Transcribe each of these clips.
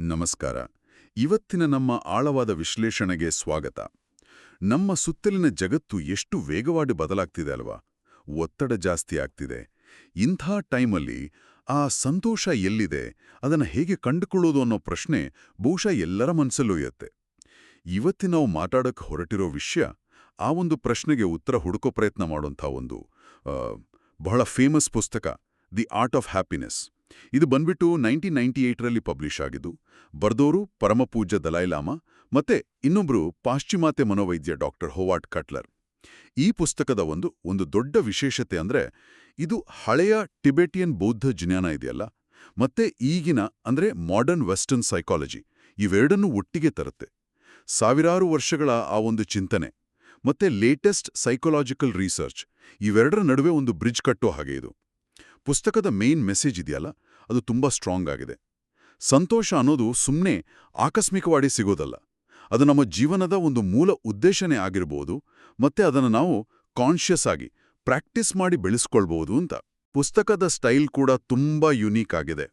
ನಮಸ್ಕಾರ. ಇವತ್ತಿನ ನಮ್ಮ ಆಳವಾದ ವಿಶ್ಲೇಷಣೆಗೆ ಸ್ವಾಗತ. ನಮ್ಮ ಸುತ್ತಲಿನ ಜಗತ್ತು ಎಷ್ಟು ವೇಗವಾಗಿ ಬದಲಾಗ್ತಿದೆ ಅಲ್ವಾ? ಒತ್ತಡ ಜಾಸ್ತಿ ಆಗ್ತಿದೆ. ಇಂಥ ಟೈಮಲ್ಲಿ ಆ ಸಂತೋಷ ಎಲ್ಲಿದೆ? ಅದನ್ನು ಹೇಗೆ ಕಂಡುಕೊಳ್ಳೋದು ಅನ್ನೋ ಪ್ರಶ್ನೆ ಬಹುಶಃ ಎಲ್ಲರ ಮನಸ್ಸಲ್ಲೂ ಇರುತ್ತೆ. ಇವತ್ತಿನ ನಾವು ಮಾತಾಡಕ್ಕೆ ಹೊರಟಿರೋ ವಿಷಯ ಆ ಒಂದು ಪ್ರಶ್ನೆಗೆ ಉತ್ತರ ಹುಡುಕೋ ಪ್ರಯತ್ನ ಮಾಡೋಂಥ ಒಂದು ಬಹಳ ಫೇಮಸ್ ಪುಸ್ತಕ ದಿ ಆರ್ಟ್ ಆಫ್ ಹ್ಯಾಪಿನೆಸ್ ಇದು ಬಂದ್ಬಿಟ್ಟು ನೈನ್ಟೀನ್ ನೈನ್ಟಿ ಏಯ್ಟರಲ್ಲಿ ಪಬ್ಲಿಷ್ ಆಗಿದ್ದು, ಬರ್ದೋರು ಪರಮಪೂಜ್ಯ ದಲೈಲಾಮ ಮತ್ತೆ ಇನ್ನೊಬ್ರು ಪಾಶ್ಚಿಮಾತ್ಯ ಮನೋವೈದ್ಯ ಡಾಕ್ಟರ್ ಹೋವಾಟ್ ಕಟ್ಲರ್. ಈ ಪುಸ್ತಕದ ಒಂದು ಒಂದು ದೊಡ್ಡ ವಿಶೇಷತೆ ಅಂದ್ರೆ, ಇದು ಹಳೆಯ ಟಿಬೆಟಿಯನ್ ಬೌದ್ಧ ಜ್ಞಾನ ಇದೆಯಲ್ಲ, ಮತ್ತೆ ಈಗಿನ ಅಂದ್ರೆ ಮಾಡರ್ನ್ ವೆಸ್ಟರ್ನ್ ಸೈಕಾಲಜಿ ಇವೆರಡನ್ನೂ ಒಟ್ಟಿಗೆ ತರುತ್ತೆ. ಸಾವಿರಾರು ವರ್ಷಗಳ ಆ ಒಂದು ಚಿಂತನೆ, ಮತ್ತೆ ಲೇಟೆಸ್ಟ್ ಸೈಕೊಲಾಜಿಕಲ್ ರಿಸರ್ಚ್ ಇವೆರಡರ ನಡುವೆ ಒಂದು ಬ್ರಿಡ್ಜ್ ಕಟ್ಟೋ ಹಾಗೆ ಇದು. ಪುಸ್ತಕದ ಮೇನ್ ಮೆಸೇಜ್ ಇದೆಯಲ್ಲ, ಅದು ತುಂಬಾ ಸ್ಟ್ರಾಂಗ್ ಆಗಿದೆ. ಸಂತೋಷ ಅನ್ನೋದು ಸುಮ್ಮನೆ ಆಕಸ್ಮಿಕವಾಗಿ ಸಿಗೋದಲ್ಲ. ಅದು ನಮ್ಮ ಜೀವನದ ಒಂದು ಮೂಲ ಉದ್ದೇಶನೇ ಆಗಿರ್ಬೋದು, ಮತ್ತೆ ಅದನ್ನು ನಾವು ಕಾನ್ಷಿಯಸ್ ಆಗಿ ಪ್ರಾಕ್ಟೀಸ್ ಮಾಡಿ ಬೆಳೆಸ್ಕೊಳ್ಬಹುದು ಅಂತ. ಪುಸ್ತಕದ ಸ್ಟೈಲ್ ಕೂಡ ತುಂಬಾ ಯುನೀಕ್ ಆಗಿದೆ.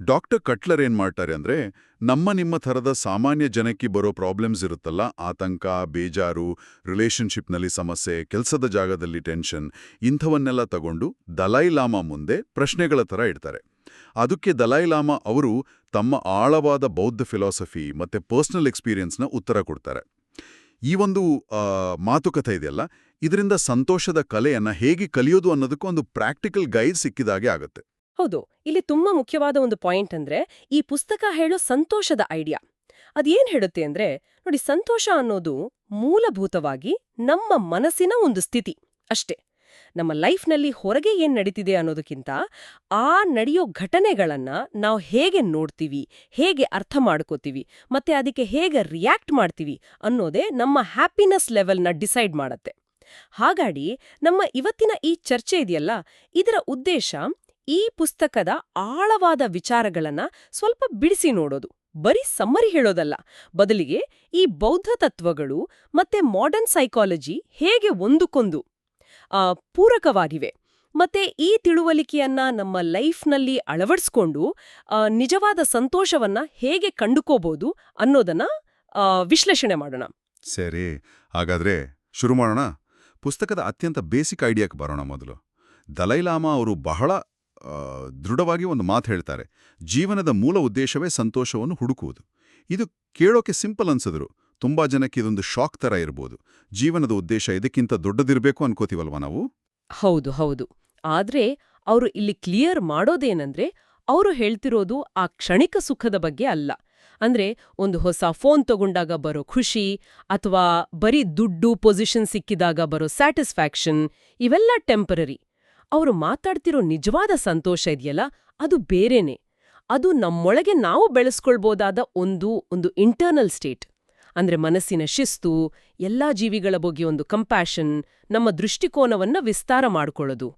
ಡಾಕ್ಟರ್ ಕಟ್ಲರ್ ಏನ್ ಮಾಡ್ತಾರೆ ಅಂದ್ರೆ, ನಮ್ಮ ನಿಮ್ಮ ಥರದ ಸಾಮಾನ್ಯ ಜನಕ್ಕೆ ಬರೋ ಪ್ರಾಬ್ಲಮ್ಸ್ ಇರುತ್ತಲ್ಲ, ಆತಂಕ, ಬೇಜಾರು, ರಿಲೇಷನ್ಶಿಪ್ನಲ್ಲಿ ಸಮಸ್ಯೆ, ಕೆಲಸದ ಜಾಗದಲ್ಲಿ ಟೆನ್ಷನ್, ಇಂಥವನ್ನೆಲ್ಲ ತಗೊಂಡು ದಲಾಯಿ ಲಾಮಾ ಮುಂದೆ ಪ್ರಶ್ನೆಗಳ ಥರ ಇಡ್ತಾರೆ. ಅದಕ್ಕೆ ದಲೈ ಲಾಮಾ ಅವರು ತಮ್ಮ ಆಳವಾದ ಬೌದ್ಧ ಫಿಲಾಸಫಿ ಮತ್ತೆ ಪರ್ಸನಲ್ ಎಕ್ಸ್ಪೀರಿಯನ್ಸ್ನ ಉತ್ತರ ಕೊಡ್ತಾರೆ. ಈ ಒಂದು ಮಾತುಕತೆ ಇದೆಯಲ್ಲ, ಇದರಿಂದ ಸಂತೋಷದ ಕಲೆಯನ್ನ ಹೇಗೆ ಕಲಿಯೋದು ಅನ್ನೋದಕ್ಕೂ ಒಂದು ಪ್ರಾಕ್ಟಿಕಲ್ ಗೈಡ್ ಸಿಕ್ಕಿದಾಗೆ ಆಗುತ್ತೆ. ಹೌದು, ಇಲ್ಲಿ ತುಂಬಾ ಮುಖ್ಯವಾದ ಒಂದು ಪಾಯಿಂಟ್ ಅಂದ್ರೆ ಈ ಪುಸ್ತಕ ಹೇಳೋ ಸಂತೋಷದ ಐಡಿಯಾ ಅದೇನ್ ಹೇಳುತ್ತೆ ಅಂದ್ರೆ, ನೋಡಿ ಸಂತೋಷ ಅನ್ನೋದು ಮೂಲಭೂತವಾಗಿ ನಮ್ಮ ಮನಸ್ಸಿನ ಒಂದು ಸ್ಥಿತಿ ಅಷ್ಟೇ. ನಮ್ಮ ಲೈಫ್ನಲ್ಲಿ ಹೊರಗೆ ಏನ್ ನಡೀತಿದೆ ಅನ್ನೋದಕ್ಕಿಂತ ಆ ನಡೆಯೋ ಘಟನೆಗಳನ್ನ ನಾವು ಹೇಗೆ ನೋಡ್ತೀವಿ, ಹೇಗೆ ಅರ್ಥ ಮಾಡ್ಕೋತೀವಿ, ಮತ್ತೆ ಅದಕ್ಕೆ ಹೇಗೆ ರಿಯಾಕ್ಟ್ ಮಾಡ್ತೀವಿ ಅನ್ನೋದೇ ನಮ್ಮ ಹ್ಯಾಪಿನೆಸ್ ಲೆವೆಲ್ನ ಡಿಸೈಡ್ ಮಾಡತ್ತೆ. ಹಾಗಾಗಿ ನಮ್ಮ ಇವತ್ತಿನ ಈ ಚರ್ಚೆ ಇದೆಯಲ್ಲ, ಇದರ ಉದ್ದೇಶ ಈ ಪುಸ್ತಕದ ಆಳವಾದ ವಿಚಾರಗಳನ್ನ ಸ್ವಲ್ಪ ಬಿಡಿಸಿ ನೋಡೋದು. ಬರೀ ಸಮ್ಮರಿ ಹೇಳೋದಲ್ಲ. ಬದಲಿಗೆ ಈ ಬೌದ್ಧ ತತ್ವಗಳು ಮತ್ತೆ ಮಾಡರ್ನ್ ಸೈಕಾಲಜಿ ಹೇಗೆ ಒಂದಕ್ಕೊಂದು ಪೂರಕವಾಗಿವೆ. ಮತ್ತೆ ಈ ತಿಳುವಳಿಕೆಯನ್ನ ನಮ್ಮ ಲೈಫ್ನಲ್ಲಿ ಅಳವಡಿಸ್ಕೊಂಡು ನಿಜವಾದ ಸಂತೋಷವನ್ನ ಹೇಗೆ ಕಂಡುಕೋಬಹುದು ಅನ್ನೋದನ್ನ ವಿಶ್ಲೇಷಣೆ ಮಾಡೋಣ. ಸರಿ. ಹಾಗಾದ್ರೆ ಶುರು ಮಾಡೋಣ. ಪುಸ್ತಕದ ಅತ್ಯಂತ ಬೇಸಿಕ್ ಐಡಿಯಾಕ್ಕೆ ಬರೋಣ ಮೊದಲು. ದಲೈಲಾಮಾ ಅವರು ಬಹಳ ದೃಢವಾಗಿ ಒಂದು ಮಾತು ಹೇಳ್ತಾರೆ. ಜೀವನದ ಮೂಲ ಉದ್ದೇಶವೇ ಸಂತೋಷವನ್ನು ಹುಡುಕುವುದು. ಇದು ಕೇಳೋಕೆ ಸಿಂಪಲ್ ಅನ್ಸಿದ್ರು. ತುಂಬಾ ಜನಕ್ಕೆ ಇದೊಂದು ಶಾಕ್ ತರ ಇರ್ಬೋದು. ಜೀವನದ ಉದ್ದೇಶ ಇದಕ್ಕಿಂತ ದೊಡ್ಡದಿರಬೇಕು ಅನ್ಕೋತೀವಲ್ವಾ ನಾವು? ಹೌದು ಹೌದು. ಆದ್ರೆ ಅವರು ಇಲ್ಲಿ ಕ್ಲಿಯರ್ ಮಾಡೋದೇನಂದ್ರೆ ಅವರು ಹೇಳ್ತಿರೋದು ಆ ಕ್ಷಣಿಕ ಸುಖದ ಬಗ್ಗೆ ಅಲ್ಲ. ಅಂದ್ರೆ ಒಂದು ಹೊಸ ಫೋನ್ ತಗೊಂಡಾಗ ಬರೋ ಖುಷಿ ಅಥವಾ ಬರೀ ದುಡ್ಡು, ಪೊಸಿಷನ್ ಸಿಕ್ಕಿದಾಗ ಬರೋ ಸ್ಯಾಟಿಸ್ಫ್ಯಾಕ್ಷನ್ ಇವೆಲ್ಲ ಟೆಂಪರರಿ. ಅವರು ಮಾತಾಡ್ತಿರೋ ನಿಜವಾದ ಸಂತೋಷ ಇದೆಯಲ್ಲ, ಅದು ಬೇರೆನೆ. ಅದು ನಮ್ಮೊಳಗೆ ನಾವು ಬೆಳೆಸ್ಕೊಳ್ಬೋದಾದ ಒಂದು ಒಂದು ಇಂಟರ್ನಲ್ ಸ್ಟೇಟ್ ಅಂದ್ರೆ ಮನಸ್ಸಿನ ಶಿಸ್ತು, ಎಲ್ಲಾ ಜೀವಿಗಳ ಬಗ್ಗೆ ಒಂದು ಕಂಪ್ಯಾಷನ್ ನಮ್ಮ ದೃಷ್ಟಿಕೋನವನ್ನ ವಿಸ್ತಾರ ಮಾಡ್ಕೊಳ್ಳೋದು.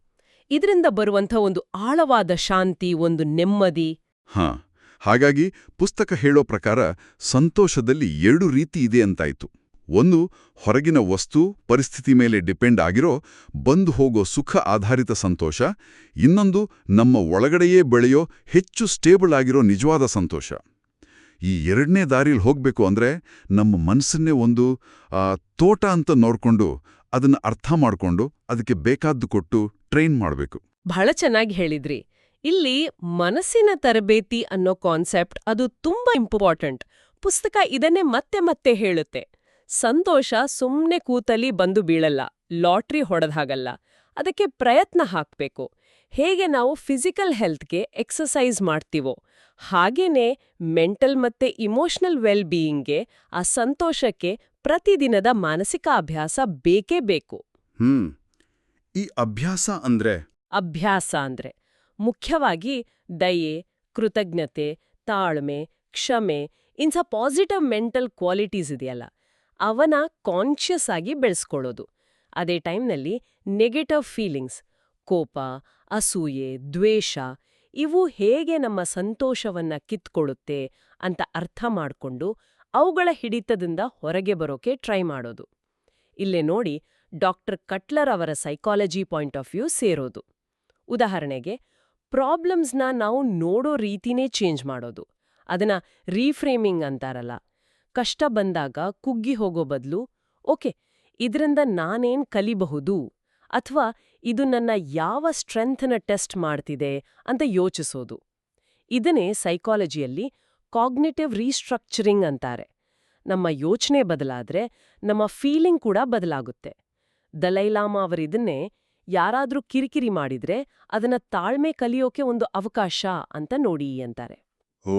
ಇದರಿಂದ ಬರುವಂಥ ಒಂದು ಆಳವಾದ ಶಾಂತಿ, ಒಂದು ನೆಮ್ಮದಿ. ಹಾ, ಹಾಗಾಗಿ ಪುಸ್ತಕ ಹೇಳೋ ಪ್ರಕಾರ ಸಂತೋಷದಲ್ಲಿ ಎರಡು ರೀತಿ ಇದೆ ಅಂತಾಯ್ತು. ಒಂದು ಹೊರಗಿನ ವಸ್ತು ಪರಿಸ್ಥಿತಿ ಮೇಲೆ ಡಿಪೆಂಡ್ ಆಗಿರೋ, ಬಂದು ಹೋಗೋ ಸುಖ ಆಧಾರಿತ ಸಂತೋಷ, ಇನ್ನೊಂದು ನಮ್ಮ ಒಳಗಡೆಯೇ ಬೆಳೆಯೋ ಹೆಚ್ಚು ಸ್ಟೇಬಲ್ ಆಗಿರೋ ನಿಜವಾದ ಸಂತೋಷ. ಈ ಎರಡನೇ ದಾರಿಲಿ ಹೋಗಬೇಕು ಅಂದ್ರೆ ನಮ್ಮ ಮನಸ್ಸನ್ನೇ ಒಂದು ತೋಟ ಅಂತ ನೋಡ್ಕೊಂಡು ಅದನ್ನು ಅರ್ಥ ಮಾಡ್ಕೊಂಡು ಅದಕ್ಕೆ ಬೇಕಾದ್ದು ಕೊಟ್ಟು ಟ್ರೈನ್ ಮಾಡಬೇಕು. ಬಹಳ ಚೆನ್ನಾಗಿ ಹೇಳಿದ್ರಿ. ಇಲ್ಲಿ ಮನಸ್ಸಿನ ತರಬೇತಿ ಅನ್ನೋ ಕಾನ್ಸೆಪ್ಟ್ ಅದು ತುಂಬಾ ಇಂಪಾರ್ಟೆಂಟ್. ಪುಸ್ತಕ ಇದನ್ನೇ ಮತ್ತೆ ಮತ್ತೆ ಹೇಳುತ್ತೆ. ಸಂತೋಷ ಸುಮ್ಮನೆ ಕೂತಲಿ ಬಂದು ಬೀಳಲ್ಲ ಲಾಟ್ರಿ ಹೊಡೆದ ಹಾಗಲ್ಲ. ಅದಕ್ಕೆ ಪ್ರಯತ್ನ ಹಾಕಬೇಕು. ಹೇಗೆ ನಾವು ಫಿಸಿಕಲ್ ಹೆಲ್ತ್ಗೆ ಎಕ್ಸಸೈಸ್ ಮಾಡ್ತೀವೋ ಹಾಗೇನೇ ಮೆಂಟಲ್ ಮತ್ತೆ ಇಮೋಷನಲ್ ವೆಲ್ ಬೀಯಿಂಗ್ಗೆ ಆ ಸಂತೋಷಕ್ಕೆ ಪ್ರತಿದಿನದ ಮಾನಸಿಕ ಅಭ್ಯಾಸ ಬೇಕೇ ಬೇಕು. ಹ್ಮ್. ಈ ಅಭ್ಯಾಸ ಅಂದ್ರೆ? ಅಭ್ಯಾಸ ಅಂದ್ರೆ ಮುಖ್ಯವಾಗಿ ದಯೆ ಕೃತಜ್ಞತೆ ತಾಳ್ಮೆ ಕ್ಷಮೆ ಇಂಥ ಪಾಸಿಟಿವ್ ಮೆಂಟಲ್ ಕ್ವಾಲಿಟೀಸ್ ಇದೆಯಲ್ಲ. ಅವನ ಕಾನ್ಷಿಯಸ್ ಆಗಿ ಬೆಳೆಸ್ಕೊಳ್ಳೋದು. ಅದೇ ಟೈಮ್ನಲ್ಲಿ ನೆಗೆಟಿವ್ ಫೀಲಿಂಗ್ಸ್ ಕೋಪ, ಅಸೂಯೆ, ದ್ವೇಷ, ಇವು ಹೇಗೆ ನಮ್ಮ ಸಂತೋಷವನ್ನ ಕಿತ್ಕೊಳ್ಳುತ್ತೆ ಅಂತ ಅರ್ಥ ಮಾಡ್ಕೊಂಡು ಅವುಗಳ ಹಿಡಿತದಿಂದ ಹೊರಗೆ ಬರೋಕೆ ಟ್ರೈ ಮಾಡೋದು. ಇಲ್ಲೇ ನೋಡಿ ಡಾಕ್ಟರ್ ಕಟ್ಲರ್ ಅವರ ಸೈಕಾಲಜಿ ಪಾಯಿಂಟ್ ಆಫ್ ವ್ಯೂ ಸೇರೋದು. ಉದಾಹರಣೆಗೆ ಪ್ರಾಬ್ಲಮ್ಸ್ನ ನಾವು ನೋಡೋ ರೀತಿನೇ ಚೇಂಜ್ ಮಾಡೋದು. ಅದನ್ನ ರೀಫ್ರೇಮಿಂಗ್ ಅಂತಾರಲ್ಲ. ಕಷ್ಟ ಬಂದಾಗ ಕುಗ್ಗಿ ಹೋಗೋ ಬದಲು, ಓಕೆ, ಇದರಿಂದ ನಾನೇನ್ ಕಲಿಬಹುದು? ಅಥವಾ ಇದು ನನ್ನ ಯಾವ ಸ್ಟ್ರೆಂಥನ ಟೆಸ್ಟ್ ಮಾಡ್ತಿದೆ? ಅಂತ ಯೋಚಿಸೋದು. ಇದನ್ನೇ ಸೈಕಾಲಜಿಯಲ್ಲಿ ಕಾಗ್ನಿಟಿವ್ ರೀಸ್ಟ್ರಕ್ಚರಿಂಗ್ ಅಂತಾರೆ. ನಮ್ಮ ಯೋಚನೆ ಬದಲಾದ್ರೆ ನಮ್ಮ ಫೀಲಿಂಗ್ ಕೂಡ ಬದಲಾಗುತ್ತೆ. ದಲೈಲಾಮ ಅವರಿದನ್ನೇ ಯಾರಾದರೂ ಕಿರಿಕಿರಿ ಮಾಡಿದ್ರೆ ಅದನ್ನ ತಾಳ್ಮೆ ಕಲಿಯೋಕೆ ಒಂದು ಅವಕಾಶ ಅಂತ ನೋಡಿ ಅಂತಾರೆ. ಓ,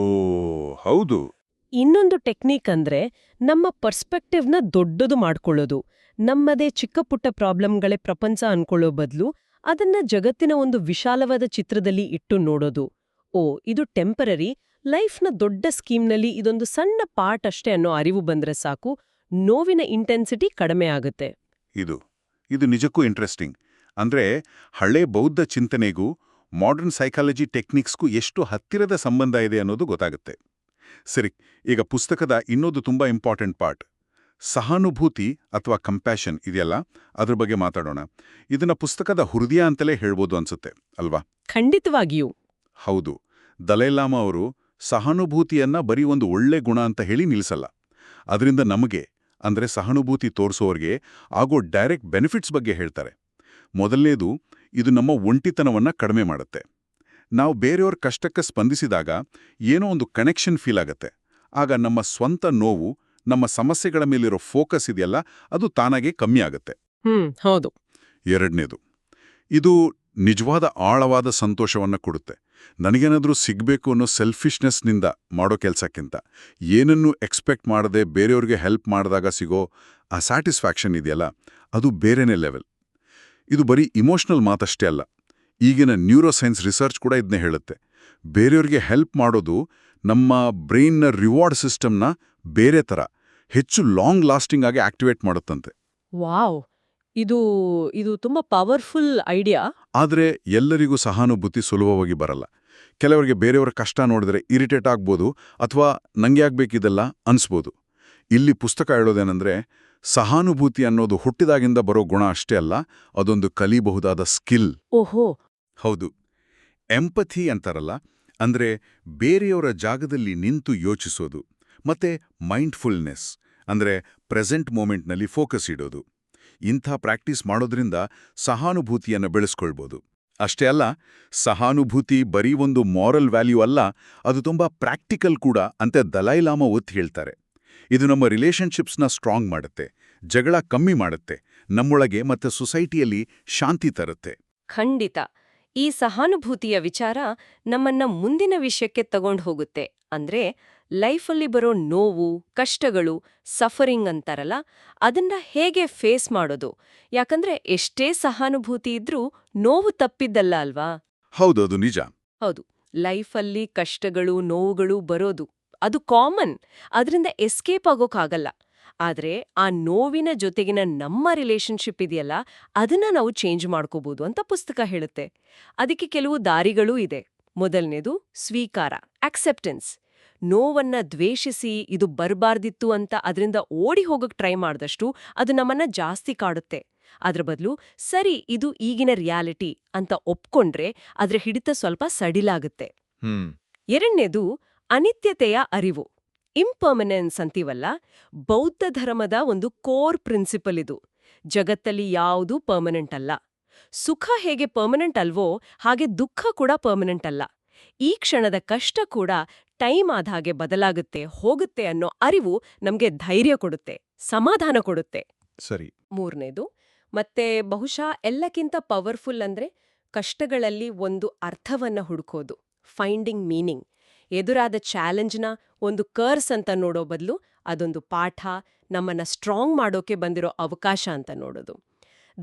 ಹೌದು. ಇನ್ನೊಂದು ಟೆಕ್ನಿಕ್ ಅಂದ್ರೆ ನಮ್ಮ ಪರ್ಸ್ಪೆಕ್ಟಿವ್ನ ದೊಡ್ಡದು ಮಾಡ್ಕೊಳ್ಳೋದು. ನಮ್ಮದೇ ಚಿಕ್ಕ ಪುಟ್ಟ ಪ್ರಾಬ್ಲಮ್ಗಳೇ ಪ್ರಪಂಚ ಅನ್ಕೊಳ್ಳೋ ಬದಲು ಅದನ್ನ ಜಗತ್ತಿನ ಒಂದು ವಿಶಾಲವಾದ ಚಿತ್ರದಲ್ಲಿ ಇಟ್ಟು ನೋಡೋದು. ಓ, ಇದು ಟೆಂಪರರಿ ಲೈಫ್ನ ದೊಡ್ಡ ಸ್ಕೀಮ್ನಲ್ಲಿ ಇದೊಂದು ಸಣ್ಣ ಪಾರ್ಟ್ ಅಷ್ಟೇ ಅನ್ನೋ ಅರಿವು ಬಂದ್ರೆ ಸಾಕು, ನೋವಿನ ಇಂಟೆನ್ಸಿಟಿ ಕಡಿಮೆ ಆಗುತ್ತೆ. ಇದು ಇದು ನಿಜಕ್ಕೂ ಇಂಟ್ರೆಸ್ಟಿಂಗ್ ಅಂದ್ರೆ ಹಳೆ ಬೌದ್ಧ ಚಿಂತನೆಗೂ ಮಾಡರ್ನ್ ಸೈಕಾಲಜಿ ಟೆಕ್ನಿಕ್ಸ್ಗೂ ಎಷ್ಟು ಹತ್ತಿರದ ಸಂಬಂಧ ಇದೆ ಅನ್ನೋದು ಗೊತ್ತಾಗುತ್ತೆ. ಸರಿ ಈಗ ಪುಸ್ತಕದ ಇನ್ನೊಂದು ತುಂಬಾ ಇಂಪಾರ್ಟೆಂಟ್ ಪಾರ್ಟ್. ಸಹಾನುಭೂತಿ ಅಥವಾ ಕಂಪ್ಯಾಷನ್ ಇದೆಯಲ್ಲ? ಅದ್ರ ಬಗ್ಗೆ ಮಾತಾಡೋಣ. ಇದನ್ನ ಪುಸ್ತಕದ ಹೃದಯ ಅಂತಲೇ ಹೇಳ್ಬೋದು ಅನ್ಸುತ್ತೆ ಅಲ್ವಾ? ಖಂಡಿತವಾಗಿಯೂ. ಹೌದು. ದಲೈಲಾಮ ಅವರು ಸಹಾನುಭೂತಿಯನ್ನ ಬರೀ ಒಂದು ಒಳ್ಳೆ ಗುಣ ಅಂತ ಹೇಳಿ ನಿಲ್ಲಿಸಲ್ಲ ಅದರಿಂದ ನಮಗೆ ಅಂದ್ರೆ ಸಹಾನುಭೂತಿ ತೋರಿಸೋರಿಗೆ ಆಗೋ ಡೈರೆಕ್ಟ್ ಬೆನಿಫಿಟ್ಸ್ ಬಗ್ಗೆ ಹೇಳ್ತಾರೆ. ಮೊದಲನೇದು ಇದು ನಮ್ಮ ಒಂಟಿತನವನ್ನ ಕಡಿಮೆ ಮಾಡುತ್ತೆ. ನಾವು ಬೇರೆಯವ್ರ ಕಷ್ಟಕ್ಕೆ ಸ್ಪಂದಿಸಿದಾಗ ಏನೋ ಒಂದು ಕನೆಕ್ಷನ್ ಫೀಲ್ ಆಗತ್ತೆ. ಆಗ ನಮ್ಮ ಸ್ವಂತ ನೋವು ನಮ್ಮ ಸಮಸ್ಯೆಗಳ ಮೇಲಿರೋ ಫೋಕಸ್ ಇದೆಯಲ್ಲ ಅದು ತಾನಾಗೆ ಕಮ್ಮಿ ಆಗತ್ತೆ. ಹೌದು. ಎರಡನೇದು ಇದು ನಿಜವಾದ ಆಳವಾದ ಸಂತೋಷವನ್ನ ಕೊಡುತ್ತೆ. ನನಗೇನಾದರೂ ಸಿಗಬೇಕು ಅನ್ನೋ ಸೆಲ್ಫಿಶ್ನೆಸ್ನಿಂದ ಮಾಡೋ ಕೆಲಸಕ್ಕಿಂತ ಏನನ್ನೂ ಎಕ್ಸ್ಪೆಕ್ಟ್ ಮಾಡದೆ ಬೇರೆಯವ್ರಿಗೆ ಹೆಲ್ಪ್ ಮಾಡಿದಾಗ ಸಿಗೋ ಆ ಸ್ಯಾಟಿಸ್ಫ್ಯಾಕ್ಷನ್ ಇದೆಯಲ್ಲ ಅದು ಬೇರೆನೇ ಲೆವೆಲ್ ಇದು ಬರೀ ಇಮೋಷನಲ್ ಮಾತಷ್ಟೇ ಅಲ್ಲ. ಈಗಿನ ನ್ಯೂರೋಸೈನ್ಸ್ ರಿಸರ್ಚ್ ಕೂಡ ಇದನ್ನೇ ಹೇಳುತ್ತೆ. ಬೇರೆಯವ್ರಿಗೆ ಹೆಲ್ಪ್ ಮಾಡೋದು ನಮ್ಮ ಬ್ರೈನ್ನ ರಿವಾರ್ಡ್ ಸಿಸ್ಟಮ್ನ ಬೇರೆ ಥರ ಹೆಚ್ಚು ಲಾಂಗ್ ಲಾಸ್ಟಿಂಗ್ ಆಗಿ ಆಕ್ಟಿವೇಟ್ ಮಾಡುತ್ತಂತೆ. ವಾವ್! ಇದು ಇದು ತುಂಬಾ ಪವರ್ಫುಲ್ ಐಡಿಯಾ ಆದರೆ ಎಲ್ಲರಿಗೂ ಸಹಾನುಭೂತಿ ಸುಲಭವಾಗಿ ಬರಲ್ಲ. ಕೆಲವರಿಗೆ ಬೇರೆಯವರ ಕಷ್ಟ ನೋಡಿದ್ರೆ ಇರಿಟೇಟ್ ಆಗ್ಬೋದು ಅಥವಾ ನಂಗೆ ಆಗ್ಬೇಕಿದೆಲ್ಲ ಅನಿಸ್ಬೋದು. ಇಲ್ಲಿ ಪುಸ್ತಕ ಹೇಳೋದೇನೆಂದರೆ ಸಹಾನುಭೂತಿ ಅನ್ನೋದು ಹುಟ್ಟಿದಾಗಿಂದ ಬರೋ ಗುಣ ಅಷ್ಟೇ ಅಲ್ಲ ಅದೊಂದು ಕಲಿಬಹುದಾದ ಸ್ಕಿಲ್ ಓಹೋ! ಹೌದು. ಎಂಪಥಿ ಅಂತಾರಲ್ಲ, ಅಂದ್ರೆ ಬೇರೆಯವರ ಜಾಗದಲ್ಲಿ ನಿಂತು ಯೋಚಿಸೋದು, ಮತ್ತೆ ಮೈಂಡ್ಫುಲ್ನೆಸ್, ಅಂದ್ರೆ ಪ್ರೆಸೆಂಟ್ ಮೂಮೆಂಟ್ನಲ್ಲಿ ಫೋಕಸ್ ಇಡೋದು. ಇಂಥ ಪ್ರಾಕ್ಟೀಸ್ ಮಾಡೋದ್ರಿಂದ ಸಹಾನುಭೂತಿಯನ್ನು ಬೆಳೆಸ್ಕೊಳ್ಬೋದು. ಅಷ್ಟೇ ಅಲ್ಲ, ಸಹಾನುಭೂತಿ ಬರೀ ಒಂದು ಮಾರಲ್ ವ್ಯಾಲ್ಯೂ ಅಲ್ಲ, ಅದು ತುಂಬಾ ಪ್ರಾಕ್ಟಿಕಲ್ ಕೂಡ ಅಂತ ದಲೈಲಾಮ ಒತ್ತಿ ಹೇಳ್ತಾರೆ. ಇದು ನಮ್ಮ ರಿಲೇಷನ್ಶಿಪ್ಸ್ನ ಸ್ಟ್ರಾಂಗ್ ಮಾಡುತ್ತೆ, ಜಗಳ ಕಮ್ಮಿ ಮಾಡುತ್ತೆ, ನಮ್ಮೊಳಗೆ ಮತ್ತೆ ಸೊಸೈಟಿಯಲ್ಲಿ ಶಾಂತಿ ತರುತ್ತೆ. ಖಂಡಿತ. ಈ ಸಹಾನುಭೂತಿಯ ವಿಚಾರ ನಮ್ಮನ್ನ ಮುಂದಿನ ವಿಷಯಕ್ಕೆ ತಗೊಂಡು ಹೋಗುತ್ತೆ. ಅಂದ್ರೆ ಲೈಫಲ್ಲಿ ಬರೋ ನೋವು ಕಷ್ಟಗಳು ಸಫರಿಂಗ್ ಅಂತಾರಲ್ಲ ಅದನ್ನ ಹೇಗೆ ಫೇಸ್ ಮಾಡೋದು? ಯಾಕಂದ್ರೆ ಎಷ್ಟೇ ಸಹಾನುಭೂತಿ ಇದ್ರೂ ನೋವು ತಪ್ಪಿದ್ದಲ್ಲ ಅಲ್ವಾ? ಹೌದು ಅದು ನಿಜ. ಹೌದು. ಲೈಫಲ್ಲಿ ಕಷ್ಟಗಳು ನೋವುಗಳು ಬರೋದು ಅದು ಕಾಮನ್. ಅದರಿಂದ ಎಸ್ಕೇಪ್ ಆಗೋಕ್ಕಾಗಲ್ಲ ಆದ್ರೆ ಆ ನೋವಿನ ಜೊತೆಗಿನ ನಮ್ಮ ರಿಲೇಶನ್ಶಿಪ್ ಇದೆಯಲ್ಲ ಅದನ್ನ ನಾವು ಚೇಂಜ್ ಮಾಡ್ಕೋಬಹುದು ಅಂತ ಪುಸ್ತಕ ಹೇಳುತ್ತೆ. ಅದಕ್ಕೆ ಕೆಲವು ದಾರಿಗಳೂ ಇದೆ. ಮೊದಲನೇದು ಸ್ವೀಕಾರ ಆಕ್ಸೆಪ್ಟೆನ್ಸ್ ನೋವನ್ನ ದ್ವೇಷಿಸಿ ಇದು ಬರಬಾರ್ದಿತ್ತು ಅಂತ ಅದರಿಂದ ಓಡಿ ಹೋಗಕ್ ಟ್ರೈ ಮಾಡಿದಷ್ಟು ಅದು ನಮ್ಮನ್ನ ಜಾಸ್ತಿ ಕಾಡುತ್ತೆ. ಅದ್ರ ಬದಲು ಸರಿ ಇದು ಈಗಿನ ರಿಯಾಲಿಟಿ ಅಂತ ಒಪ್ಕೊಂಡ್ರೆ ಅದ್ರ ಹಿಡಿತ ಸ್ವಲ್ಪ ಸಡಿಲಾಗುತ್ತೆ. ಎರಡನೇದು ಅನಿತ್ಯತೆಯ ಅರಿವು. ಇಂಪರ್ಮನೆನ್ಸ್ ಅಂತೀವಲ್ಲ ಬೌದ್ಧ ಧರ್ಮದ ಒಂದು ಕೋರ್ ಪ್ರಿನ್ಸಿಪಲ್ ಇದು. ಜಗತ್ತಲ್ಲಿ ಯಾವುದೂ ಪರ್ಮನೆಂಟ್ ಅಲ್ಲ. ಸುಖ ಹೇಗೆ ಪರ್ಮನೆಂಟ್ ಅಲ್ವೋ ಹಾಗೆ ದುಃಖ ಕೂಡ ಪರ್ಮನೆಂಟ್ ಅಲ್ಲ. ಈ ಕ್ಷಣದ ಕಷ್ಟ ಕೂಡ ಟೈಮ್ ಆದ ಹಾಗೆ ಬದಲಾಗುತ್ತೆ ಹೋಗುತ್ತೆ ಅನ್ನೋ ಅರಿವು ನಮ್ಗೆ ಧೈರ್ಯ ಕೊಡುತ್ತೆ ಸಮಾಧಾನ ಕೊಡುತ್ತೆ. ಸರಿ. ಮೂರನೇದು ಮತ್ತೆ ಬಹುಶಃ ಎಲ್ಲಕ್ಕಿಂತ ಪವರ್ಫುಲ್ ಅಂದ್ರೆ ಕಷ್ಟಗಳಲ್ಲಿ ಒಂದು ಅರ್ಥವನ್ನ ಹುಡುಕೋದು ಫೈಂಡಿಂಗ್ ಮೀನಿಂಗ್ ಎದುರಾದ ಚಾಲೆಂಜ್ನ ಒಂದು ಕರ್ಸ್ ಅಂತ ನೋಡೋ ಬದಲು ಅದೊಂದು ಪಾಠ ನಮ್ಮನ್ನ ಸ್ಟ್ರಾಂಗ್ ಮಾಡೋಕೆ ಬಂದಿರೋ ಅವಕಾಶ ಅಂತ ನೋಡೋದು.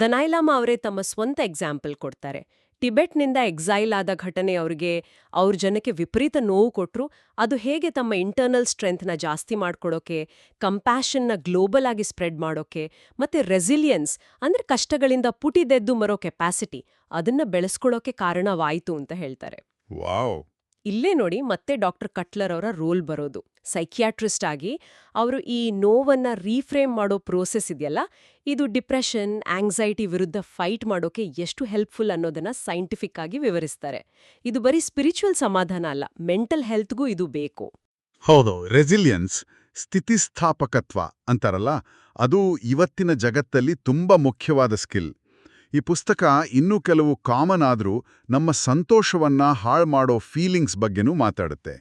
ದನೈಲಾಮಾ ಅವರೇ ತಮ್ಮ ಸ್ವಂತ ಎಕ್ಸಾಂಪಲ್ ಕೊಡ್ತಾರೆ. ಟಿಬೆಟ್ನಿಂದ ಎಕ್ಸೈಲ್ ಆದ ಘಟನೆ ಅವರಿಗೆ ಅವ್ರ ಜನಕ್ಕೆ ವಿಪರೀತ ನೋವು ಕೊಟ್ಟರು ಅದು ಹೇಗೆ ತಮ್ಮ ಇಂಟರ್ನಲ್ ಸ್ಟ್ರೆಂತ್ನ ಜಾಸ್ತಿ ಮಾಡ್ಕೊಡೋಕೆ, ಕಂಪ್ಯಾಷನ್ನ ಗ್ಲೋಬಲ್ ಆಗಿ ಸ್ಪ್ರೆಡ್ ಮಾಡೋಕೆ ಮತ್ತೆ ರೆಸಿಲಿಯನ್ಸ್ ಅಂದ್ರೆ ಕಷ್ಟಗಳಿಂದ ಪುಟಿದೆದ್ದು ಮರೋ ಕೆಪಾಸಿಟಿ ಅದನ್ನ ಬೆಳೆಸ್ಕೊಳ್ಳೋಕೆ ಕಾರಣವಾಯಿತು ಅಂತ ಹೇಳ್ತಾರೆ. ವಾವ್! ಇಲ್ಲೇ ನೋಡಿ ಮತ್ತೆ ಡಾಕ್ಟರ್ ಕಟ್ಲರ್ ಅವರ ರೋಲ್ ಬರೋದು. ಸೈಕಿಯಾಟ್ರಿಸ್ಟ್ ಆಗಿ ಅವರು ಈ ನೋವನ್ನ ರೀಫ್ರೇಮ್ ಮಾಡೋ ಪ್ರೋಸೆಸ್ ಇದೆಯಲ್ಲ, ಇದು ಡಿಪ್ರೆಷನ್, ಆಂಗ್ಸೈಟಿ ವಿರುದ್ಧ ಫೈಟ್ ಮಾಡೋಕೆ ಎಷ್ಟು ಹೆಲ್ಪ್ಫುಲ್ ಅನ್ನೋದನ್ನ ಸೈಂಟಿಫಿಕ್ ಆಗಿ ವಿವರಿಸ್ತಾರೆ. ಇದು ಬರೀ ಸ್ಪಿರಿಚುವಲ್ ಸಮಾಧಾನ ಅಲ್ಲ, ಮೆಂಟಲ್ ಹೆಲ್ತ್ಗೂ ಇದು ಬೇಕು. ಹೌದು, ರೆಸಿಲಿಯನ್ಸ್, ಸ್ಥಿತಿಸ್ಥಾಪಕತ್ವ ಅಂತಾರಲ್ಲ, ಅದು ಇವತ್ತಿನ ಜಗತ್ತಲ್ಲಿ ತುಂಬಾ ಮುಖ್ಯವಾದ ಸ್ಕಿಲ್. ಈ ಪುಸ್ತಕ ಇನ್ನೂ ಕೆಲವು ಕಾಮನ್ ಆದರೂ ನಮ್ಮ ಸಂತೋಷವನ್ನ ಹಾಳು ಮಾಡೋ ಫೀಲಿಂಗ್ಸ್ ಬಗ್ಗೆನೂ ಮಾತಾಡುತ್ತೆ.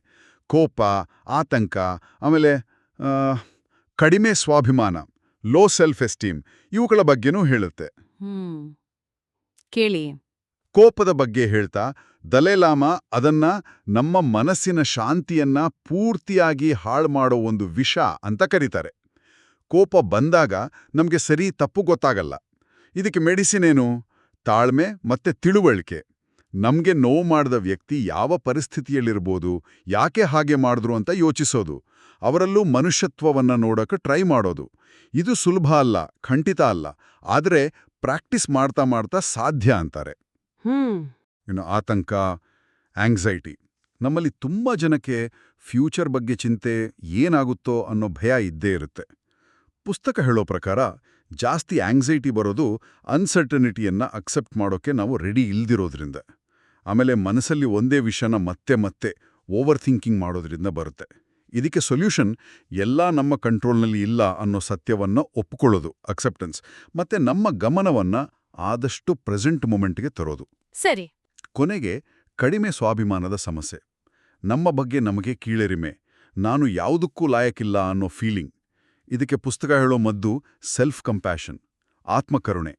ಕೋಪ ಆತಂಕ ಆಮೇಲೆ ಕಡಿಮೆ ಸ್ವಾಭಿಮಾನ ಲೋ ಸೆಲ್ಫ್ ಎಸ್ಟೀಮ್ ಇವುಗಳ ಬಗ್ಗೆನೂ ಹೇಳುತ್ತೆ. ಕೇಳಿ. ಕೋಪದ ಬಗ್ಗೆ ಹೇಳ್ತಾ ದಲೈಲಾಮ ಅದನ್ನ ನಮ್ಮ ಮನಸ್ಸಿನ ಶಾಂತಿಯನ್ನ ಪೂರ್ತಿಯಾಗಿ ಹಾಳು ಮಾಡೋ ಒಂದು ವಿಷ ಅಂತ ಕರೀತಾರೆ. ಕೋಪ ಬಂದಾಗ ನಮಗೆ ಸರಿ ತಪ್ಪು ಗೊತ್ತಾಗಲ್ಲ. ಇದಕ್ಕೆ ಮೆಡಿಸಿನ್ ಏನು? ತಾಳ್ಮೆ ಮತ್ತೆ ತಿಳುವಳಿಕೆ. ನಮಗೆ ನೋವು ಮಾಡಿದ ವ್ಯಕ್ತಿ ಯಾವ ಪರಿಸ್ಥಿತಿಯಲ್ಲಿರ್ಬೋದು ಯಾಕೆ ಹಾಗೆ ಮಾಡಿದ್ರು ಅಂತ ಯೋಚಿಸೋದು. ಅವರಲ್ಲೂ ಮನುಷ್ಯತ್ವವನ್ನ ನೋಡೋಕೆ ಟ್ರೈ ಮಾಡೋದು. ಇದು ಸುಲಭ ಅಲ್ಲ ಖಂಡಿತ ಅಲ್ಲ. ಆದರೆ ಪ್ರಾಕ್ಟೀಸ್ ಮಾಡ್ತಾ ಮಾಡ್ತಾ ಸಾಧ್ಯ ಅಂತಾರೆ. ಇನ್ನು ಆತಂಕ ಆಂಗ್ಸೈಟಿ ನಮ್ಮಲ್ಲಿ ತುಂಬ ಜನಕ್ಕೆ ಫ್ಯೂಚರ್ ಬಗ್ಗೆ ಚಿಂತೆ ಏನಾಗುತ್ತೋ ಅನ್ನೋ ಭಯ ಇದ್ದೇ ಇರುತ್ತೆ. ಪುಸ್ತಕ ಹೇಳೋ ಪ್ರಕಾರ ಜಾಸ್ತಿ ಆಂಗ್ಸೈಟಿ ಬರೋದು ಅನ್ಸರ್ಟನಿಟಿಯನ್ನು ಅಕ್ಸೆಪ್ಟ್ ಮಾಡೋಕೆ ನಾವು ರೆಡಿ ಇಲ್ದಿರೋದ್ರಿಂದ. ಆಮೇಲೆ ಮನಸ್ಸಲ್ಲಿ ಒಂದೇ ವಿಷಯನ ಮತ್ತೆ ಮತ್ತೆ ಓವರ್ ಥಿಂಕಿಂಗ್ ಮಾಡೋದ್ರಿಂದ ಬರುತ್ತೆ. ಇದಕ್ಕೆ ಸೊಲ್ಯೂಷನ್ ಎಲ್ಲ ನಮ್ಮ ಕಂಟ್ರೋಲ್ನಲ್ಲಿ ಇಲ್ಲ ಅನ್ನೋ ಸತ್ಯವನ್ನ ಒಪ್ಪಿಕೊಳ್ಳೋದು ಅಕ್ಸೆಪ್ಟೆನ್ಸ್ ಮತ್ತೆ ನಮ್ಮ ಗಮನವನ್ನ ಆದಷ್ಟು ಪ್ರೆಸೆಂಟ್ ಮೂಮೆಂಟ್ಗೆ ತರೋದು. ಸರಿ. ಕೊನೆಗೆ ಕಡಿಮೆ ಸ್ವಾಭಿಮಾನದ ಸಮಸ್ಯೆ. ನಮ್ಮ ಬಗ್ಗೆ ನಮಗೆ ಕೀಳರಿಮೆ. ನಾನು ಯಾವುದಕ್ಕೂ ಲಾಯಕ್ಕಿಲ್ಲ ಅನ್ನೋ ಫೀಲಿಂಗ್ ಇದಕ್ಕೆ ಪುಸ್ತಕ ಹೇಳೋ ಮದ್ದು ಸೆಲ್ಫ್ ಕಂಪ್ಯಾಷನ್ ಆತ್ಮಕರುಣೆ.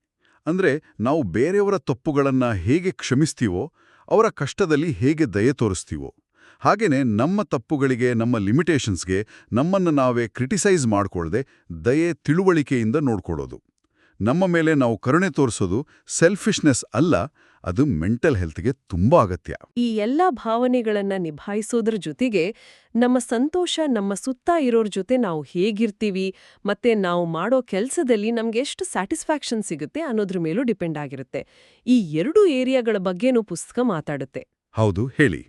ಅಂದ್ರೆ ನಾವು ಬೇರೆಯವರ ತಪ್ಪುಗಳನ್ನು ಹೇಗೆ ಕ್ಷಮಿಸ್ತೀವೋ, ಅವರ ಕಷ್ಟದಲ್ಲಿ ಹೇಗೆ ದಯೆ ತೋರಿಸ್ತೀವೋ. ಹಾಗೆಯೇ ನಮ್ಮ ತಪ್ಪುಗಳಿಗೆ, ನಮ್ಮ ಲಿಮಿಟೇಷನ್ಸ್ಗೆ ನಮ್ಮನ್ನು ನಾವೇ ಕ್ರಿಟಿಸೈಸ್ ಮಾಡಿಕೊಳ್ಳದೆ ದಯೆ ತಿಳುವಳಿಕೆಯಿಂದ ನೋಡ್ಕೊಳ್ಳೋದು. ನಮ್ಮ ಮೇಲೆ ನಾವು ಕರುಣೆ ತೋರಿಸೋದು ಸೆಲ್ಫಿಶ್ನೆಸ್ ಅಲ್ಲ ಅದು ಮೆಂಟಲ್ ಹೆಲ್ತ್ಗೆ ತುಂಬಾ ಅಗತ್ಯ. ಈ ಎಲ್ಲ ಭಾವನೆಗಳನ್ನ ನಿಭಾಯಿಸೋದ್ರ ಜೊತೆಗೆ ನಮ್ಮ ಸಂತೋಷ ನಮ್ಮ ಸುತ್ತ ಇರೋರ್ ಜೊತೆ ನಾವು ಹೇಗಿರ್ತೀವಿ ಮತ್ತೆ ನಾವು ಮಾಡೋ ಕೆಲಸದಲ್ಲಿ ನಮ್ಗೆ ಎಷ್ಟು ಸ್ಯಾಟಿಸ್ಫ್ಯಾಕ್ಷನ್ ಸಿಗುತ್ತೆ ಅನ್ನೋದ್ರ ಮೇಲೂ ಡಿಪೆಂಡ್ ಆಗಿರುತ್ತೆ. ಈ ಎರಡು ಏರಿಯಾಗಳ ಬಗ್ಗೆನೂ ಪುಸ್ತಕ ಮಾತಾಡುತ್ತೆ. ಹೌದು ಹೇಳಿ.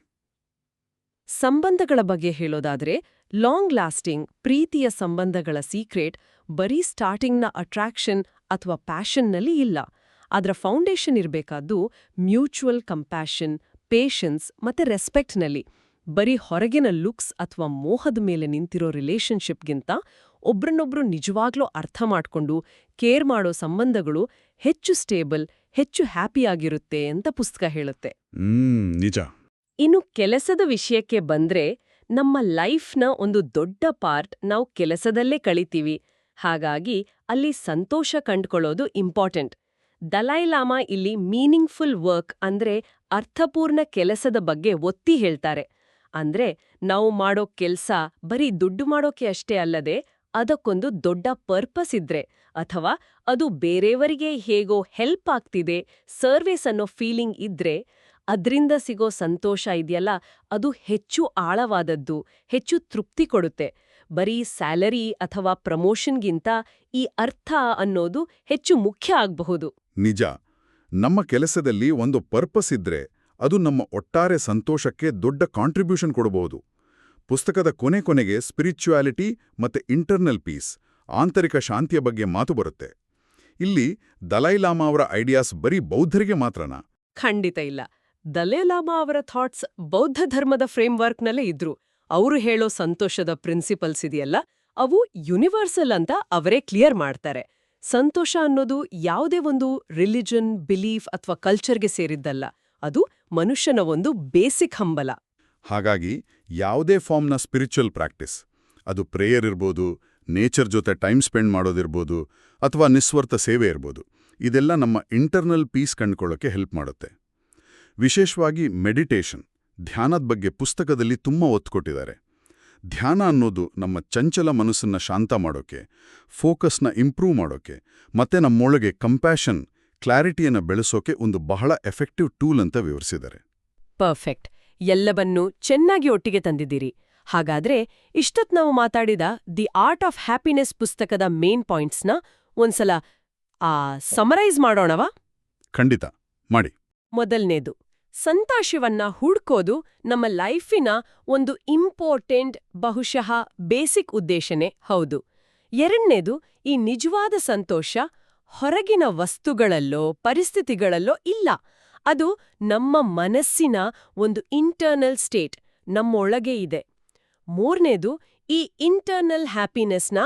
ಸಂಬಂಧಗಳ ಬಗ್ಗೆ ಹೇಳೋದಾದ್ರೆ ಲಾಂಗ್ ಲಾಸ್ಟಿಂಗ್ ಪ್ರೀತಿಯ ಸಂಬಂಧಗಳ ಸೀಕ್ರೆಟ್ ಬರೀ ಸ್ಟಾರ್ಟಿಂಗ್ನ ಅಟ್ರಾಕ್ಷನ್ ಅಥವಾ ಪ್ಯಾಷನ್ನಲ್ಲಿ ಇಲ್ಲ. ಅದರ ಫೌಂಡೇಶನ್ ಇರಬೇಕಾದ್ದು ಮ್ಯೂಚುವಲ್ ಕಂಪ್ಯಾಷನ್ ಪೇಷನ್ಸ್ ಮತ್ತೆ ರೆಸ್ಪೆಕ್ಟ್ನಲ್ಲಿ. ಬರೀ ಹೊರಗಿನ ಲುಕ್ಸ್ ಅಥವಾ ಮೋಹದ ಮೇಲೆ ನಿಂತಿರೋ ರಿಲೇಷನ್ಶಿಪ್ಗಿಂತ ಒಬ್ರನ್ನೊಬ್ರು ನಿಜವಾಗ್ಲೂ ಅರ್ಥ ಮಾಡ್ಕೊಂಡು ಕೇರ್ ಮಾಡೋ ಸಂಬಂಧಗಳು ಹೆಚ್ಚು ಸ್ಟೇಬಲ್ ಹೆಚ್ಚು ಹ್ಯಾಪಿಯಾಗಿರುತ್ತೆ ಅಂತ ಪುಸ್ತಕ ಹೇಳುತ್ತೆ. ನಿಜ. ಇನ್ನು ಕೆಲಸದ ವಿಷಯಕ್ಕೆ ಬಂದ್ರೆ ನಮ್ಮ ಲೈಫ್ನ ಒಂದು ದೊಡ್ಡ ಪಾರ್ಟ್ ನಾವು ಕೆಲಸದಲ್ಲೇ ಕಳಿತೀವಿ. ಹಾಗಾಗಿ ಅಲ್ಲಿ ಸಂತೋಷ ಕಂಡುಕೊಳ್ಳೋದು ಇಂಪಾರ್ಟೆಂಟ್. ದಲೈಲಾಮಾ ಇಲ್ಲಿ ಮೀನಿಂಗ್ಫುಲ್ ವರ್ಕ್ ಅಂದ್ರೆ ಅರ್ಥಪೂರ್ಣ ಕೆಲಸದ ಬಗ್ಗೆ ಒತ್ತಿ ಹೇಳ್ತಾರೆ. ಅಂದ್ರೆ ನಾವು ಮಾಡೋ ಕೆಲ್ಸ ಬರೀ ದುಡ್ಡು ಮಾಡೋಕೆ ಅಷ್ಟೇ ಅಲ್ಲದೆ ಅದಕ್ಕೊಂದು ದೊಡ್ಡ ಪರ್ಪಸ್ ಇದ್ರೆ ಅಥವಾ ಅದು ಬೇರೆಯವರಿಗೆ ಹೇಗೋ ಹೆಲ್ಪ್ ಆಗ್ತಿದೆ, ಸರ್ವಿಸ್ ಅನ್ನೋ ಫೀಲಿಂಗ್ ಇದ್ರೆ ಅದ್ರಿಂದ ಸಿಗೋ ಸಂತೋಷ ಇದೆಯಲ್ಲ, ಅದು ಹೆಚ್ಚು ಆಳವಾದದ್ದು, ಹೆಚ್ಚು ತೃಪ್ತಿ ಕೊಡುತ್ತೆ. ಬರೀ ಸ್ಯಾಲರಿ ಅಥವಾ ಪ್ರಮೋಷನ್ಗಿಂತ ಈ ಅರ್ಥ ಅನ್ನೋದು ಹೆಚ್ಚು ಮುಖ್ಯ ಆಗಬಹುದು. ನಿಜ. ನಮ್ಮ ಕೆಲಸದಲ್ಲಿ ಒಂದು ಪರ್ಪಸ್ ಇದ್ರೆ ಅದು ನಮ್ಮ ಒಟ್ಟಾರೆ ಸಂತೋಷಕ್ಕೆ ದೊಡ್ಡ ಕಾಂಟ್ರಿಬ್ಯೂಷನ್ ಕೊಡಬಹುದು ಪುಸ್ತಕದ ಕೊನೆ ಕೊನೆಗೆ ಸ್ಪಿರಿಚುಯಾಲಿಟಿ ಮತ್ತೆ ಇಂಟರ್ನಲ್ ಪೀಸ್, ಆಂತರಿಕ ಶಾಂತಿಯ ಬಗ್ಗೆ ಮಾತು ಬರುತ್ತೆ. ಇಲ್ಲಿ ದಲೈಲಾಮಾ ಅವರ ಐಡಿಯಾಸ್ ಬರೀ ಬೌದ್ಧರಿಗೆ ಮಾತ್ರನಾ? ಖಂಡಿತ ಇಲ್ಲ. ದಲೈಲಾಮಾ ಅವರ ಥಾಟ್ಸ್ ಬೌದ್ಧ ಧರ್ಮದ ಫ್ರೇಮ್ವರ್ಕ್ನಲ್ಲೇ ಇದ್ರು. ಅವರು ಹೇಳೋ ಸಂತೋಷದ ಪ್ರಿನ್ಸಿಪಲ್ಸ್ ಇದೆಯಲ್ಲ, ಅವು ಯೂನಿವರ್ಸಲ್ ಅಂತ ಅವರೇ ಕ್ಲಿಯರ್ ಮಾಡ್ತಾರೆ. ಸಂತೋಷ ಅನ್ನೋದು ಯಾವುದೇ ಒಂದು ರಿಲಿಜನ್, ಬಿಲೀಫ್ ಅಥವಾ ಕಲ್ಚರ್ಗೆ ಸೇರಿದ್ದಲ್ಲ. ಅದು ಮನುಷ್ಯನ ಒಂದು ಬೇಸಿಕ್ ಹಂಬಲ. ಹಾಗಾಗಿ ಯಾವುದೇ ಫಾರ್ಮ್ನ ಸ್ಪಿರಿಚುವಲ್ ಪ್ರಾಕ್ಟೀಸ್, ಅದು ಪ್ರೇಯರ್ ಇರ್ಬೋದು, ನೇಚರ್ ಜೊತೆ ಟೈಮ್ ಸ್ಪೆಂಡ್ ಮಾಡೋದಿರ್ಬೋದು ಅಥವಾ ನಿಸ್ವಾರ್ಥ ಸೇವೆ ಇರ್ಬೋದು, ಇದೆಲ್ಲ ನಮ್ಮ ಇಂಟರ್ನಲ್ ಪೀಸ್ ಕಂಡುಕೊಳ್ಳೋಕೆ ಹೆಲ್ಪ್ ಮಾಡುತ್ತೆ. ವಿಶೇಷವಾಗಿ ಮೆಡಿಟೇಷನ್, ಧ್ಯಾನದ ಬಗ್ಗೆ ಪುಸ್ತಕದಲ್ಲಿ ತುಂಬ ಒತ್ತು ಕೊಟ್ಟಿದ್ದಾರೆ. ಧ್ಯಾನ ಅನ್ನೋದು ನಮ್ಮ ಚಂಚಲ ಮನಸ್ಸನ್ನ ಶಾಂತ ಮಾಡೋಕೆ ಫೋಕಸ್ನ ಇಂಪ್ರೂವ್ ಮಾಡೋಕೆ ಮತ್ತೆ ನಮ್ಮೊಳಗೆ ಕಂಪ್ಯಾಷನ್ ಕ್ಲಾರಿಟಿಯನ್ನು ಬೆಳೆಸೋಕೆ ಒಂದು ಬಹಳ ಎಫೆಕ್ಟಿವ್ ಟೂಲ್ ಅಂತ ವಿವರಿಸಿದ್ದಾರೆ. ಪರ್ಫೆಕ್ಟ್ ಎಲ್ಲವನ್ನೂ ಚೆನ್ನಾಗಿ ಒಟ್ಟಿಗೆ ತಂದಿದ್ದೀರಿ. ಹಾಗಾದ್ರೆ ಇಷ್ಟೊತ್ತು ನಾವು ಮಾತಾಡಿದ ದಿ ಆರ್ಟ್ ಆಫ್ ಹ್ಯಾಪಿನೆಸ್ ಪುಸ್ತಕದ ಮೇನ್ ಪಾಯಿಂಟ್ಸ್ನ ಒಂದ್ಸಲ ಆ ಸಮರೈಸ್ ಮಾಡೋಣವಾ? ಖಂಡಿತ. ಮಾಡಿ. ಮೊದಲನೇದು ಸಂತೋಷವನ್ನ ಹುಡ್ಕೋದು ನಮ್ಮ ಲೈಫಿನ ಒಂದು ಇಂಪಾರ್ಟೆಂಟ್, ಬಹುಶಃ ಬೇಸಿಕ್ ಉದ್ದೇಶನೇ ಹೌದು. ಎರಡನೇದು, ಈ ನಿಜವಾದ ಸಂತೋಷ ಹೊರಗಿನ ವಸ್ತುಗಳಲ್ಲೋ, ಪರಿಸ್ಥಿತಿಗಳಲ್ಲೋ ಇಲ್ಲ. ಅದು ನಮ್ಮ ಮನಸ್ಸಿನ ಒಂದು ಇಂಟರ್ನಲ್ ಸ್ಟೇಟ್ ನಮ್ಮೊಳಗೆ ಇದೆ. ಮೂರನೇದು, ಈ ಇಂಟರ್ನಲ್ ಹ್ಯಾಪಿನೆಸ್ನ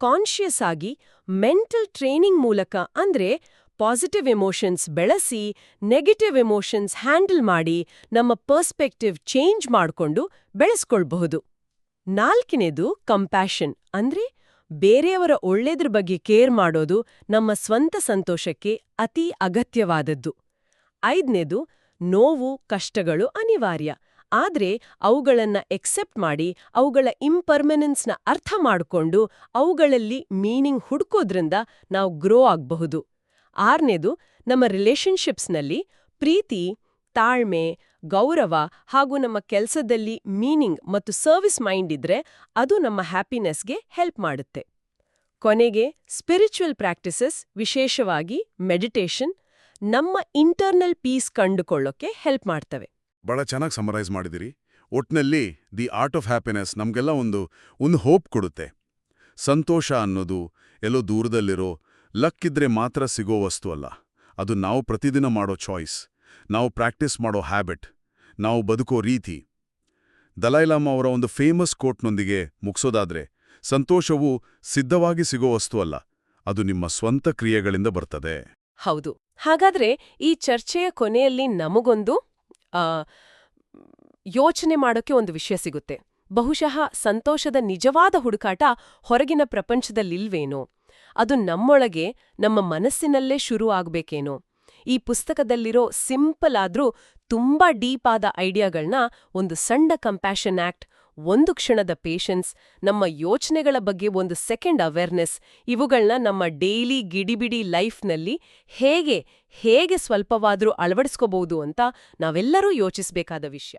ಕಾನ್ಷಿಯಸ್ ಆಗಿ ಮೆಂಟಲ್ ಟ್ರೈನಿಂಗ್ ಮೂಲಕ ಅಂದ್ರೆ ಪಾಸಿಟಿವ್ ಎಮೋಷನ್ಸ್ ಬೆಳೆಸಿ ನೆಗೆಟಿವ್ ಎಮೋಷನ್ಸ್ ಹ್ಯಾಂಡಲ್ ಮಾಡಿ, ನಮ್ಮ ಪರ್ಸ್ಪೆಕ್ಟಿವ್ ಚೇಂಜ್ ಮಾಡಿಕೊಂಡು ಬೆಳೆಸ್ಕೊಳ್ಬಹುದು. ನಾಲ್ಕನೇದು ಕಂಪ್ಯಾಷನ್ ಅಂದ್ರೆ ಬೇರೆಯವರ ಒಳ್ಳೆದ್ರ ಬಗ್ಗೆ ಕೇರ್ ಮಾಡೋದು ನಮ್ಮ ಸ್ವಂತ ಸಂತೋಷಕ್ಕೆ ಅತಿ ಅಗತ್ಯವಾದದ್ದು. ಐದನೇದು ನೋವು, ಕಷ್ಟಗಳು ಅನಿವಾರ್ಯ. ಆದ್ರೆ ಅವುಗಳನ್ನ ಎಕ್ಸೆಪ್ಟ್ ಮಾಡಿ, ಅವುಗಳ ಇಂಪರ್ಮನೆನ್ಸ್ನ ಅರ್ಥ ಮಾಡಿಕೊಂಡು ಅವುಗಳಲ್ಲಿ ಮೀನಿಂಗ್ ಹುಡುಕೋದ್ರಿಂದ ನಾವು ಗ್ರೋ ಆಗಬಹುದು. ಆರನೇದು ನಮ್ಮ ರಿಲೇಷನ್ಶಿಪ್ಸ್ನಲ್ಲಿ ಪ್ರೀತಿ, ತಾಳ್ಮೆ, ಗೌರವ ಹಾಗೂ ನಮ್ಮ ಕೆಲಸದಲ್ಲಿ ಮೀನಿಂಗ್ ಮತ್ತು ಸರ್ವಿಸ್ ಮೈಂಡ್ ಇದ್ರೆ ಅದು ನಮ್ಮ ಹ್ಯಾಪಿನೆಸ್ಗೆ ಹೆಲ್ಪ್ ಮಾಡುತ್ತೆ. ಕೊನೆಗೆ ಸ್ಪಿರಿಚುವಲ್ ಪ್ರಾಕ್ಟೀಸಸ್, ವಿಶೇಷವಾಗಿ ಮೆಡಿಟೇಷನ್, ನಮ್ಮ ಇಂಟರ್ನಲ್ ಪೀಸ್ ಕಂಡುಕೊಳ್ಳೋಕೆ ಹೆಲ್ಪ್ ಮಾಡ್ತವೆ. ಬಹಳ ಚೆನ್ನಾಗಿ ಸಮರೈಸ್ ಮಾಡಿದಿರಿ. ಒಟ್ನಲ್ಲಿ ದಿ ಆರ್ಟ್ ಆಫ್ ಹ್ಯಾಪಿನೆಸ್ ನಮಗೆಲ್ಲ ಒಂದು ಒಂದು ಹೋಪ್ ಕೊಡುತ್ತೆ. ಸಂತೋಷ ಅನ್ನೋದು ಎಲ್ಲೋ ದೂರದಲ್ಲಿರೋ ಲಕ್ಕಿದ್ರೆ ಮಾತ್ರ ಸಿಗೋ ವಸ್ತು ಅಲ್ಲ. ಅದು ನಾವು ಪ್ರತಿದಿನ ಮಾಡೋ ಚಾಯ್ಸ್. ನಾವು ಪ್ರಾಕ್ಟೀಸ್ ಮಾಡೋ ಹ್ಯಾಬಿಟ್. ನಾವು ಬದುಕೋ ರೀತಿ. ದಲೈಲಾಮ ಅವರ ಒಂದು ಫೇಮಸ್ ಕೋಟ್ನೊಂದಿಗೆ ಮುಗಿಸೋದಾದ್ರೆ, ಸಂತೋಷವು ಸಿದ್ಧವಾಗಿ ಸಿಗೋ ವಸ್ತು ಅಲ್ಲ. ಅದು ನಿಮ್ಮ ಸ್ವಂತ ಕ್ರಿಯೆಗಳಿಂದ ಬರ್ತದೆ. ಹೌದು. ಹಾಗಾದ್ರೆ ಈ ಚರ್ಚೆಯ ಕೊನೆಯಲ್ಲಿ ನಮಗೊಂದು ಯೋಚನೆ ಮಾಡೋಕೆ ಒಂದು ವಿಷಯ ಸಿಗುತ್ತೆ. ಬಹುಶಃ ಸಂತೋಷದ ನಿಜವಾದ ಹುಡುಕಾಟ ಹೊರಗಿನ ಪ್ರಪಂಚದಲ್ಲಿಲ್ವೇನೋ? ಅದು ನಮ್ಮೊಳಗೆ ನಮ್ಮ ಮನಸ್ಸಿನಲ್ಲೇ ಶುರು ಆಗ್ಬೇಕೇನೋ. ಈ ಪುಸ್ತಕದಲ್ಲಿರೋ ಸಿಂಪಲ್ ಆದ್ರೂ ತುಂಬಾ ಡೀಪ್ ಆದ ಐಡಿಯಾಗಳನ್ನ ಒಂದು ಸಣ್ಣ ಕಂಪ್ಯಾಷನ್ ಆಕ್ಟ್, ಒಂದು ಕ್ಷಣದ ಪೇಷನ್ಸ್, ನಮ್ಮ ಯೋಚನೆಗಳ ಬಗ್ಗೆ ಒಂದು ಸೆಕೆಂಡ್ ಅವೇರ್ನೆಸ್ ಇವುಗಳನ್ನ ನಮ್ಮ ಡೈಲಿ ಗಿಡಿಬಿಡಿ ಲೈಫ್ನಲ್ಲಿ ಹೇಗೆ ಹೇಗೆ ಸ್ವಲ್ಪವಾದ್ರೂ ಅಳವಡಿಸ್ಕೋಬಹುದು ಅಂತ ನಾವೆಲ್ಲರೂ ಯೋಚಿಸಬೇಕಾದ ವಿಷಯ.